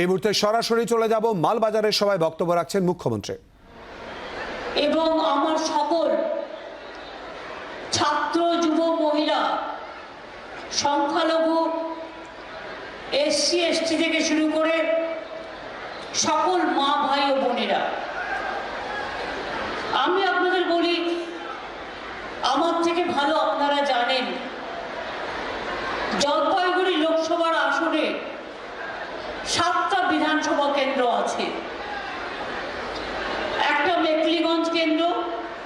এই মুহূর্তে সরাসরি চলে যাব মালবাজারের সভায় বক্তব্য রাখছেন মুখ্যমন্ত্রী। এবং আমার সকল ছাত্র, যুব, মহিলা, সংখ্যালঘু, এসসি, এসটি থেকে শুরু করে সকল মা, ভাই ও বোনেরা, আমি আপনাদের বলি, আমার থেকে ভালো আপনারা জানেন, জলপাইগুড়ি লোকসভার আসনে সাতটা বিধানসভা কেন্দ্র আছে। একটা মেকলিগঞ্জ কেন্দ্র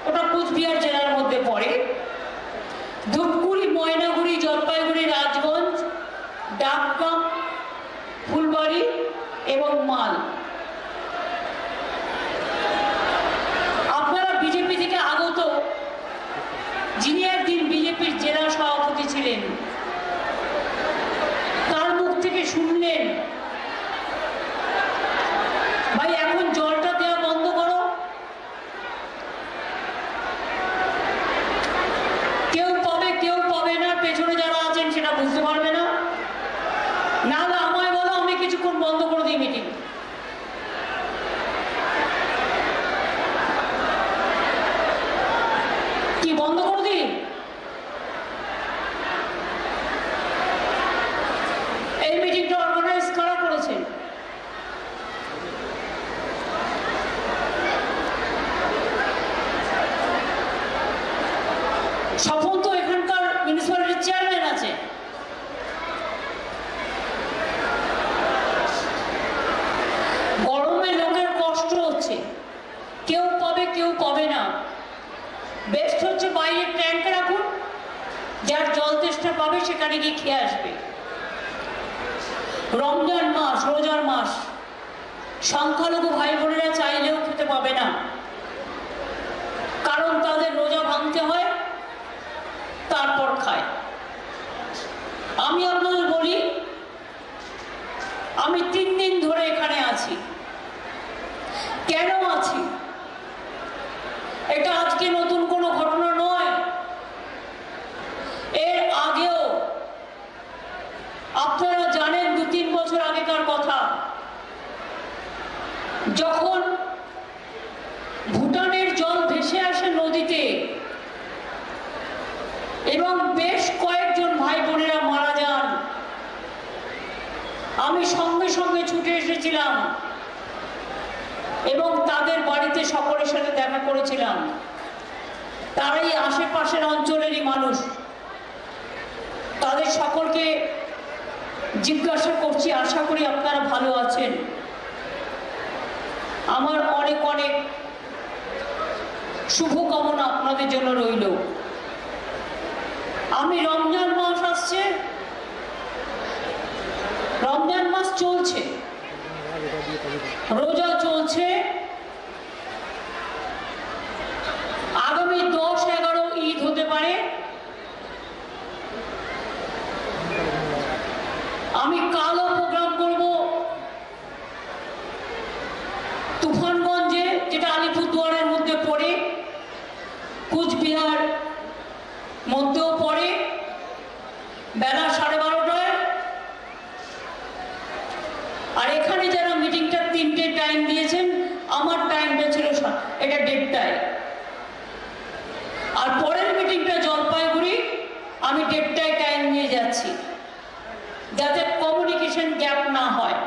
ওটা কুচবিহার জেলার মধ্যে পড়ে ধূপগুড়ি ময়নাগুড়ি জলপাইগুড়ি রাজগঞ্জ ডাকগ্রাম ফুলবাড়ি এবং মাল আপনারা বিজেপি থেকে আগত যিনি একদিন বিজেপির জেলা সভাপতি ছিলেন তার মুখ থেকে শুনলেন ভাই এখন জলটা দেওয়া বন্ধ করো কেউ পাবে কেউ পাবে না পেছনে যারা আছেন সেটা বুঝতে পারবে না না হলে আমায় বলো আমি কিছুক্ষণ বন্ধ করে দিই মিটিং কি বন্ধ করে দিই এই মিটিংটা অর্গানাইজ করা করেছে স্বপন তো এখানকার মিউনিসিপ্যালিটির চেয়ারম্যান আছে গরমে লোকের কষ্ট হচ্ছে কেউ পাবে কেউ পাবে না বেস্ট হচ্ছে বাইরে ট্যাঙ্ক রাখুন যার জল তেষ্টা সেখানে গিয়ে খেয়ে আসবে। রমজান মাস, রোজার মাস, সংখ্যালঘু ভাই বোনেরা চাইলেও খেতে পাবে না। কারণ তাদের রোজা ভাঙতে হয়, তারপর খায়। আমি আপনাদের বলি, আমি তিন দিন ধরে এখানে আছি। কেন আছি? এটা আজকে নতুন কোনো ঘটনা নয় এর আগেও আপনারা জানেন দু তিন বছর আগেকার কথা যখন ভুটানের জল ভেসে আসে নদীতে এবং বেশ কয়েকজন ভাই বোনেরা মারা যান আমি সঙ্গে সঙ্গে ছুটে এসেছিলাম এবং তাদের বাড়িতে সকলের সাথে দেখা করেছিলাম তারাই আশেপাশের অঞ্চলেরই মানুষ তাদের সকলকে জিজ্ঞাসা করছি, আশা করি আপনারা ভালো আছেন। আমার অনেক অনেক শুভকামনা আপনাদের জন্য রইল। আমি রমজান মাস আসছে। রমজান মাস চলছে। রোজা চলছে আগামী দশ এগারো ঈদ হতে পারে আমি কালো প্রোগ্রাম করব তুফানগঞ্জে যেটা আলিপুরদুয়ারের মধ্যে পড়ে কুচবিহার মধ্যেও পড়ে বেলা সাড়ে বারোটায় আর এখানে যারা মিটিংটা তিনটে টাইম দিয়েছেন আমার টাইমটা ছিল সা- এটা দেড়টায় আর পরের মিটিংটা জলপাইগুড়ি আমি দেড়টায় টাইম নিয়ে যাচ্ছি যাতে কমিউনিকেশন গ্যাপ না হয়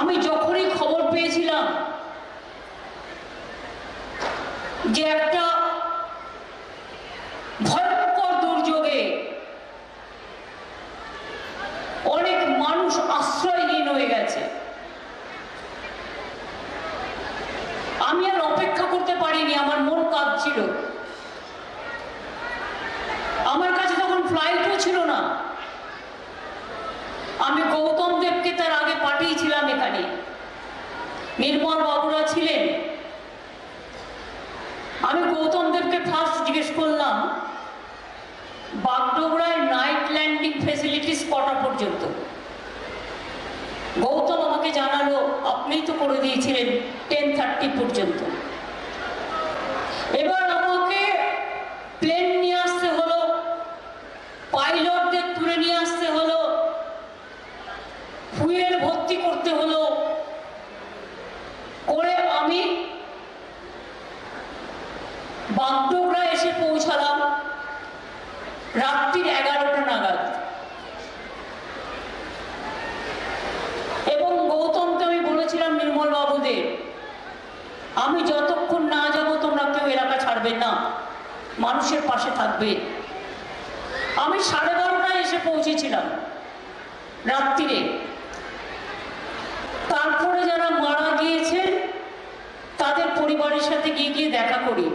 আমি যখনই খবর পেয়েছিলাম যে একটা ভয়ঙ্কর দুর্যোগে অনেক মানুষ আশ্রয়হীন হয়ে গেছে আমি আর অপেক্ষা করতে পারিনি আমার মন কাঁদছিল আমার কাছে তখন ফ্লাইটও ছিল না আমি গৌতম দেবকে তার আগে পাঠিয়েছিলাম এখানে নির্মল বাবুরা ছিলেন আমি গৌতম দেবকে ফার্স্ট জিজ্ঞেস করলাম, বাগডোগরায় নাইট ল্যান্ডিং ফেসিলিটিস কটা পর্যন্ত? গৌতম আমাকে জানালো আপনি তো করে দিয়েছিলেন টেন থার্টি পর্যন্ত এবার আমাকে প্লেন নিয়ে আসতে হলো রাত্রির এগারোটা নাগাদ এবং গৌতমকে আমি বলেছিলাম নির্মল বাবুদের আমি যতক্ষণ না যাব তোমরা কেউ এলাকা ছাড়বে না মানুষের পাশে থাকবে। আমি সাড়ে বারোটায় এসে পৌঁছেছিলাম রাত্রিরে। তারপরে যারা মারা গিয়েছেন তাদের পরিবারের সাথে গিয়ে গিয়ে দেখা করি।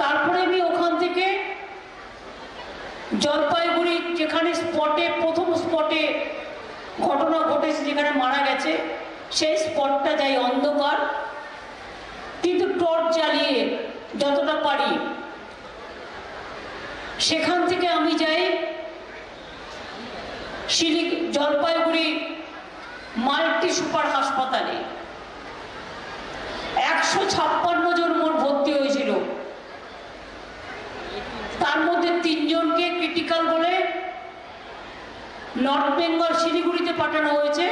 তারপরে আমি ওখান থেকে জলপাইগুড়ি, যেখানে স্পটে প্রথম স্পটে ঘটনা ঘটেছে, যেখানে মারা গেছে, সেই স্পটটা যাই অন্ধকার, কিন্তু টর্চ জ্বালিয়ে যতটা পারি। সেখান থেকে আমি যাই শিলিগ জলপাইগুড়ি মাল্টি সুপার হাসপাতালে। একশো ছাপ্পান্ন জন মোট ভর্তি হয়েছিল। তার মধ্যে তিনজনকে ক্রিটিক্যাল বলে নর্থ বেঙ্গল শিলিগুড়িতে পাঠানো হয়েছে।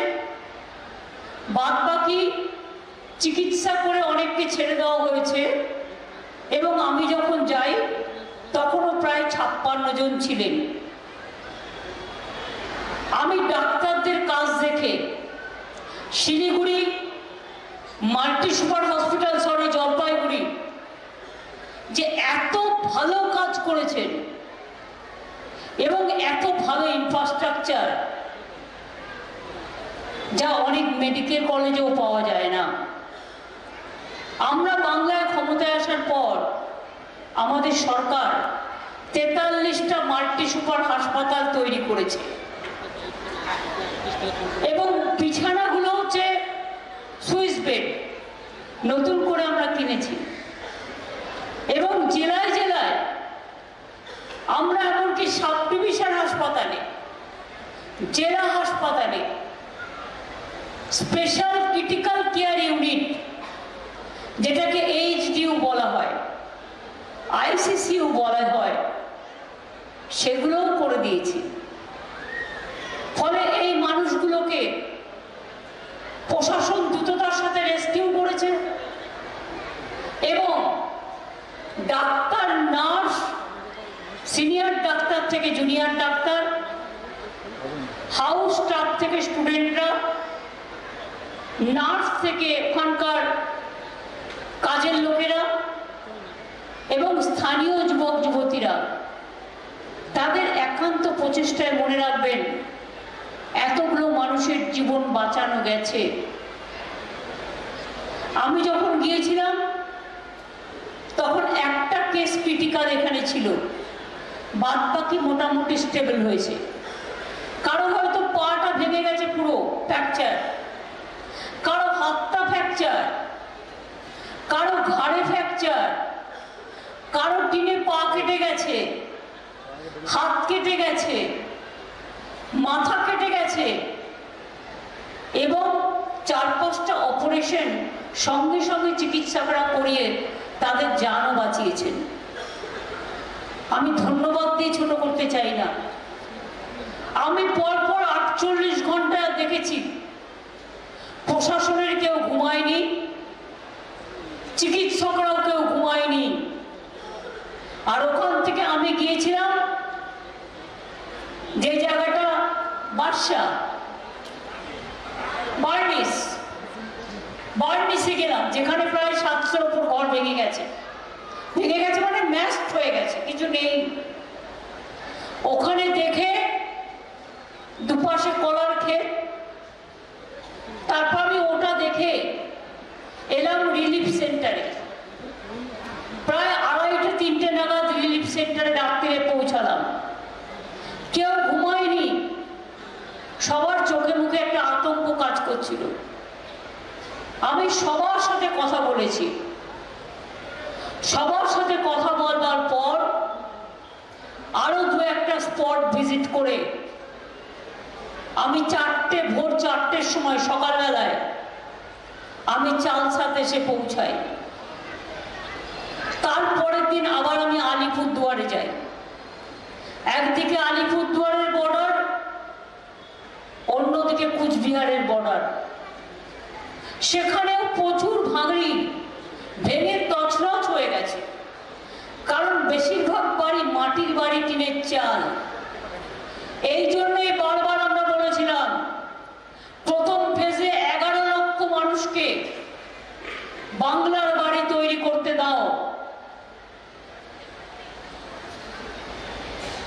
বাদ বাকি চিকিৎসা করে অনেককে ছেড়ে দেওয়া হয়েছে। এবং আমি যখন যাই, তখনও প্রায় ছাপ্পান্ন জন ছিলেন। আমি ডাক্তারদের কাজ দেখে শিলিগুড়ি মাল্টি সুপার হসপিটাল শহরে জলপাইগুড়ি যে এত ভালো কাজ করেছেন এবং এত ভালো ইনফ্রাস্ট্রাকচার যা অনেক মেডিকেল কলেজেও পাওয়া যায় না। আমরা বাংলায় ক্ষমতায় আসার পর আমাদের সরকার তেতাল্লিশটা মাল্টি সুপার হাসপাতাল তৈরি করেছে। এবং বিছানাগুলো হচ্ছে সুইস বেড, নতুন করে আমরা কিনেছি। এবং জেলায় জেলায় আমরা এমনকি সাব ডিভিশন হাসপাতালে, জেলা হাসপাতালে স্পেশাল ক্রিটিক্যাল কেয়ার ইউনিট যেটাকে এইচ এইচডিউ বলা হয় আইসিসিউ বলা হয় সেগুলোও করে দিয়েছি। ফলে এই প্রচেষ্টায় মনে রাখবেন, এতগুলো মানুষের জীবন বাঁচানো গেছে। আমি যখন গিয়েছিলাম, তখন একটা কেস ক্রিটিক্যাল এখানে ছিল। বাদ বাকি মোটামুটি স্টেবল হয়েছে। কারও হয়তো পাটা ভেঙে গেছে পুরো ফ্র্যাকচার কারও হাতটা ফ্র্যাকচার কারও ঘাড়ে ফ্র্যাকচার কারও টিনে পা কেটে গেছে। হাত কেটে গেছে, মাথা কেটে গেছে, এবং চার পাঁচটা অপারেশন সঙ্গে সঙ্গে চিকিৎসকরা করিয়ে তাদের জানও বাঁচিয়েছেন। আমি ধন্যবাদ দিয়ে ছোট করতে চাই না। আমি পরপর আটচল্লিশ ঘণ্টা দেখেছি, প্রশাসনের কেউ ঘুমায়নি, চিকিৎসকরাও কেউ ঘুমায়নি। আর ওখান থেকে আমি গিয়েছিলাম যে জায়গাটা বাদশা বার্নিস বার্নিসে গেলাম, যেখানে প্রায় সাতশোর উপর ঘর ভেঙে গেছে। ভেঙে গেছে মানে ম্যাস্ট হয়ে গেছে, কিছু নেই। ওখানে দেখে দুপাশে কলার ক্ষেত তারপর আমি ওটা দেখে এলাম রিলিফ সেন্টারে প্রায় আড়াইটা তিনটে নাগাদ রিলিফ সেন্টারে রাত্রিরে পৌঁছালাম কেউ ঘুমায়নি সবার চোখে মুখে একটা আতঙ্ক কাজ করছিল আমি সবার সাথে কথা বলেছি। সবার সাথে কথা বলবার পর আরও দু একটা স্পট ভিজিট করে আমি চারটে ভোর চারটের সময় সকালবেলায় আমি চালসাতে এসে পৌঁছাই। তারপরের দিন আবার আমি আলিপুরদুয়ারে যাই। একদিকে আলিপুরদুয়ারের বর্ডার অন্যদিকে কুচবিহারের বর্ডার সেখানেও প্রচুর ভাঙড়ি, ভেঙে তছনছ হয়ে গেছে। কারণ বেশিরভাগ বাড়ি মাটির বাড়ি টিনের চাল। এই জন্যই বারবার আমরা বলেছিলাম, প্রথম ফেজে এগারো লক্ষ মানুষকে বাংলার বাড়ি তৈরি করতে দাও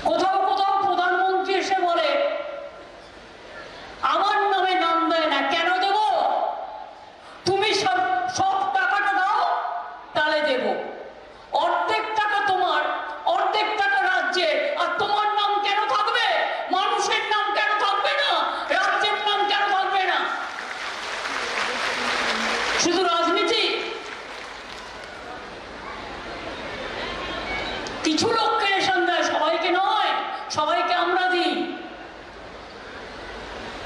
কোথাও কোথাও প্রধানমন্ত্রী এসে বলে আমার নামে নাম দেয় না কেন দেব তুমি সব সব টাকাটা দাও তাহলে দেব অর্ধেক টাকা তোমার অর্ধেক টাকা রাজ্যের আর তোমার নাম কেন থাকবে মানুষের নাম কেন থাকবে না রাজ্যের নাম কেন থাকবে না শুধু রাজনীতি কিছু লোককে রেশন দেয় সবাইকে নয় সবাইকে আমরা দিই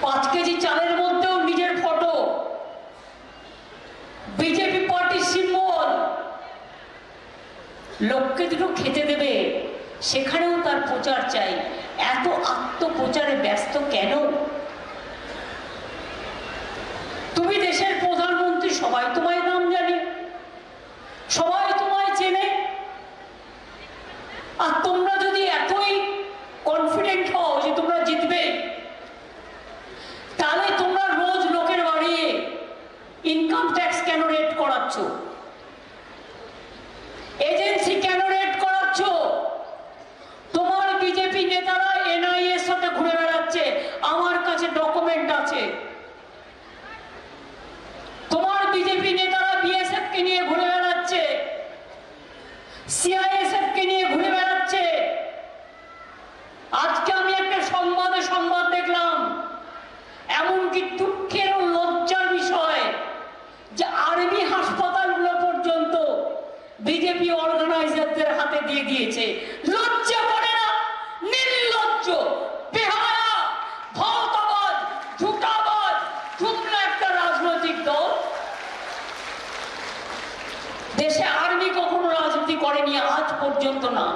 পাঁচ কেজি চালের মধ্যেও নিজের ফটো বিজেপি পার্টির সিম্বল লোককে দুটো খেতে দেবে। সেখানেও তার প্রচার চাই। এত আত্মপ্রচারে ব্যস্ত কেন? তুমি দেশের প্রধানমন্ত্রী, সবাই তোমায় নাম জানে সবাই তোমায় চেনে আর তোমরা যদি এতই কনফিডেন্ট হও যে তোমরা জিতবে তাহলে তোমরা রোজ লোকের বাড়ি ইনকাম ট্যাক্স কেন রেট করাচ্ছ এজেন্সি কেন রেট করাচ্ছ তোমার বিজেপি নেতারা এনআইএ এর সাথে ঘুরে বেড়াচ্ছে আমার কাছে ডকুমেন্ট আছে তোমার বিজেপি নেতারা বিএসএফ কে নিয়ে ঘুরে বেড়াচ্ছে সিআইএসএফ কে নিয়ে ঘুরে বেড়াচ্ছে আজকে আমি একটা সংবাদে সংবাদ দেখলাম এমনকি দুঃখের ও লজ্জার বিষয় যে আর্মি হাসপাতালগুলো পর্যন্ত বিজেপি অর্গানাইজারদের হাতে দিয়ে দিয়েছে লজ্জা করে না দেশে কখনো রাজনীতি করেনি, আজ পর্যন্ত না।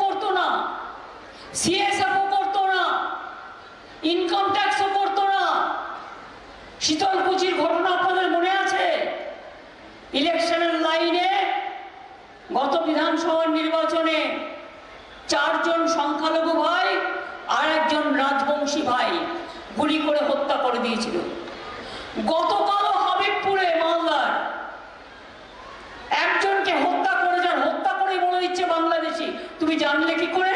করতো না করতো না, ইনকাম করতো না। শীতলকুচির ঘটনা আপনাদের মনে আছে ইলেকশনের লাইনে গত বিধানসভার নির্বাচনে চারজন সংখ্যালঘু ভাই আর একজন রাজবংশী ভাই গুলি করে হত্যা করে দিয়েছিল। গতকালও হাবিবপুরে মালদার একজনকে হত্যা করে যান হত্যা করে বলে দিচ্ছে বাংলাদেশি। তুমি জানলে কি করে?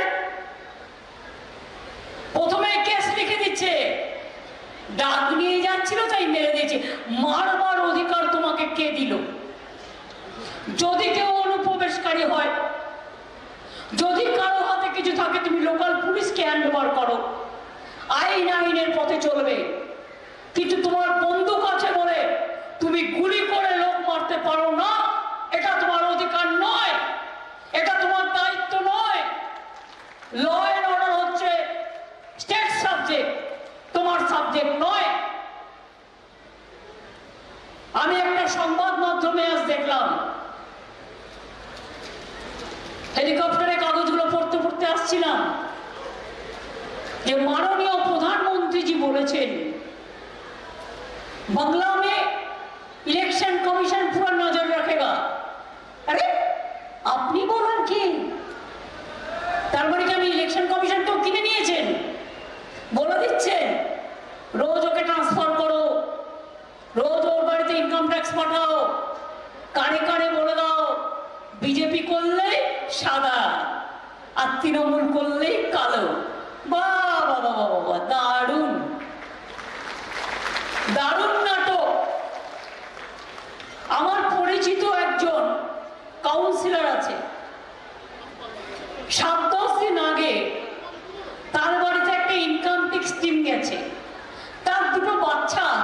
প্রথমে কেস লিখে দিচ্ছে। ডাক নিয়ে যাচ্ছিল, তাই মেরে দিয়েছে। মারবার অধিকার তোমাকে কে দিল? যদি কেউ অনুপ্রবেশকারী হয়, যদি কারও হাতে কিছু থাকে, তুমি লোকাল পুলিশকে হ্যান্ড করো। আইন আইনের পথে চলবে। কিন্তু তোমার বন্দুক আছে বলে তুমি গুলি করে লোক মারতে পারো না।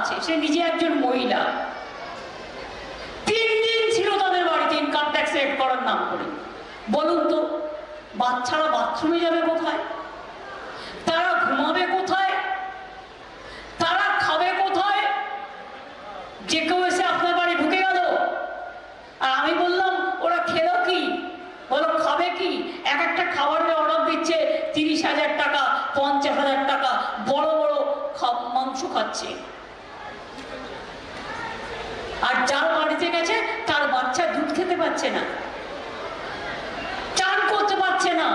আছে। সে নিজে একজন মহিলা। তিন দিন ছিল তাদের বাড়িতে ইনকাম ট্যাক্স রেড করার নাম করে। বলুন তো, বাচ্চারা বাথরুমে যাবে কোথায়? তারা ঘুমাবে কোথায়? তারা খাবে কোথায়? যে কেউ এসে আপনার বাড়ি ঢুকে গেল। আর আমি বললাম, ওরা খেলো কি? বলো, খাবে কি? এক একটা খাবারের অর্ডার দিচ্ছে, তিরিশ হাজার টাকা, পঞ্চাশ হাজার টাকা, বড় বড় মাংস খাচ্ছে। আর যার বাড়িতে গেছে, তার বাচ্চা দুধ খেতে পারছে না। চান করতে পারছে না।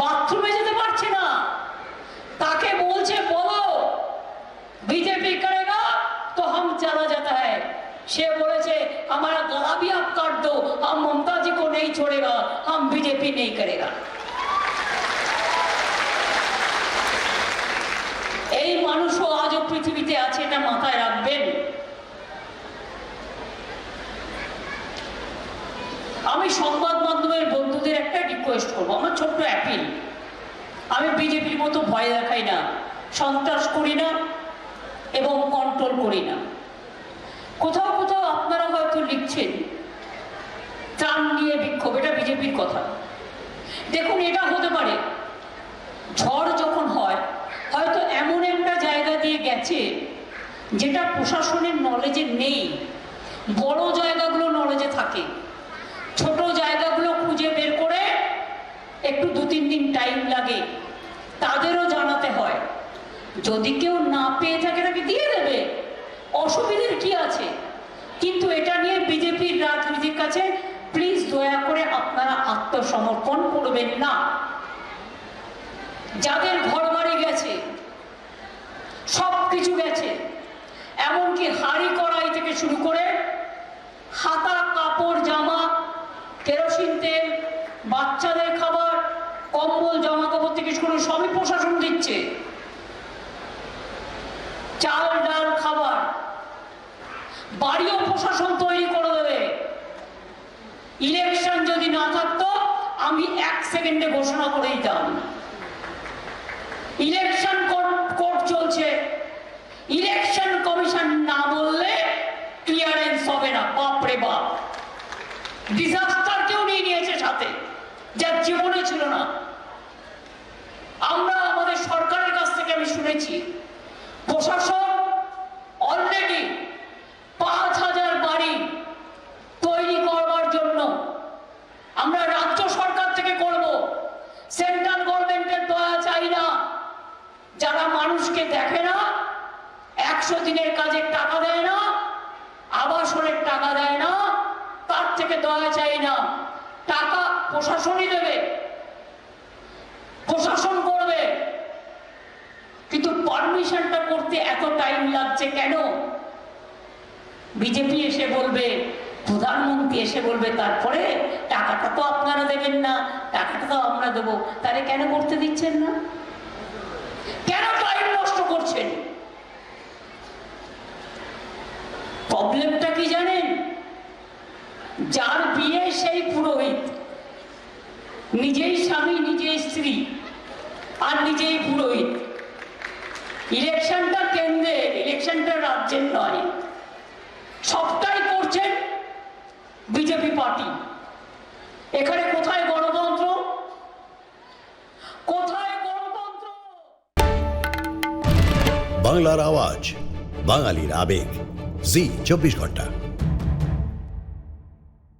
বাথরুমে যেতে পারছে না। তাকে বলছে, বলো, বিজেপি করেগা তো হাম চালা যেতে হয় সে বলেছে, আমার গলাবি আপ কাট দো, হাম মমতাজি কো নেই ছোড়েগা, হাম বিজেপি নেই করেগা। এই মানুষও আজও পৃথিবীতে আছে এটা মাথায় রাখবে। আমি সংবাদ মাধ্যমের বন্ধুদের একটা রিকোয়েস্ট করব, আমার ছোট্ট অ্যাপিল আমি বিজেপির মতো ভয় দেখাই না, সন্ত্রাস করি না এবং কন্ট্রোল করি না। কোথাও কোথাও আপনারা হয়তো লিখছেন, ত্রাণ নিয়ে বিক্ষোভ, এটা বিজেপির কথা। দেখুন, এটা হতে পারে, ঝড় যখন হয়, হয়তো এমন একটা জায়গা দিয়ে গেছে যেটা প্রশাসনের নলেজে নেই, বড় জায়গাগুলো নলেজে থাকে ছোট জায়গাগুলো খুঁজে বের করে একটু দু, তিন দিন টাইম লাগে। তাদেরও জানাতে হয়। যদি কেউ না পেয়ে থাকে, তাকে দিয়ে দেবে। অসুবিধার কি আছে? কিন্তু এটা নিয়ে বিজেপির রাজনীতির কাছে প্লিজ দয়া করে আপনারা আত্মসমর্পণ করবেন না। যাদের ঘর বাড়ি গেছে সব কিছু গেছে। এমনকি হাড়ি কড়াই থেকে শুরু করে হাতা, কাপড়, জামা, কেরোসিন তেল, বাচ্চাদের খাবার কম্বল, জামা কাপড় থেকে শুরু সবই প্রশাসন দিচ্ছে। চাল, ডাল, খাবার। বাড়িও প্রশাসন তৈরি করে দেবে। ইলেকশন যদি না থাকতো, আমি এক সেকেন্ডে ঘোষণা করে দিতাম। ইলেকশন কোর্ট চলছে। ইলেকশন কমিশন না বললে ক্লিয়ারেন্স হবে না। বাপরে বাপ। ডিজাস্টার কেউ নিয়ে নিয়েছে সাথে, যার জীবনে ছিল না আমরা আমাদের সরকারের কাছ শুনেছি প্রশাসন অলরেডি পাঁচ হাজার বাড়ি তৈরি করবার জন্য আমরা রাজ্য সরকার থেকে করব। সেন্ট্রাল গভর্নমেন্টের দয়া চাই না। যারা মানুষকে দেখে না, একশো দিনের কাজে টাকা দেয় না, আবাসনের টাকা দেয় না, তার থেকে দয়া চাই না। টাকা প্রশাসনই দেবে। প্রশাসন করবে। পারমিশনটা করতে এত টাইম লাগছে কেন? বিজেপি এসে বলবে, প্রধানমন্ত্রী এসে বলবে, তারপরে টাকাটা তো আপনারা দেবেন না, টাকাটা তো আমরা দেবো। তাহলে কেন করতে দিচ্ছেন না? কেন টাইম নষ্ট করছেন? প্রবলেমটা কি জানেন? যার বিয়ে সেই পুরোহিত। নিজেই স্বামী, নিজেই স্ত্রী, আর নিজেই পুরোহিত। ইলেকশনটা কেন্দ্রে, ইলেকশনটা রাজ্যের নয়। সবটাই করছেন বিজেপি পার্টি। এখানে কোথায় গণতন্ত্র? কোথায় গণতন্ত্র? বাংলার আওয়াজ, বাঙালির আবেগ। জি, চব্বিশ ঘণ্টা।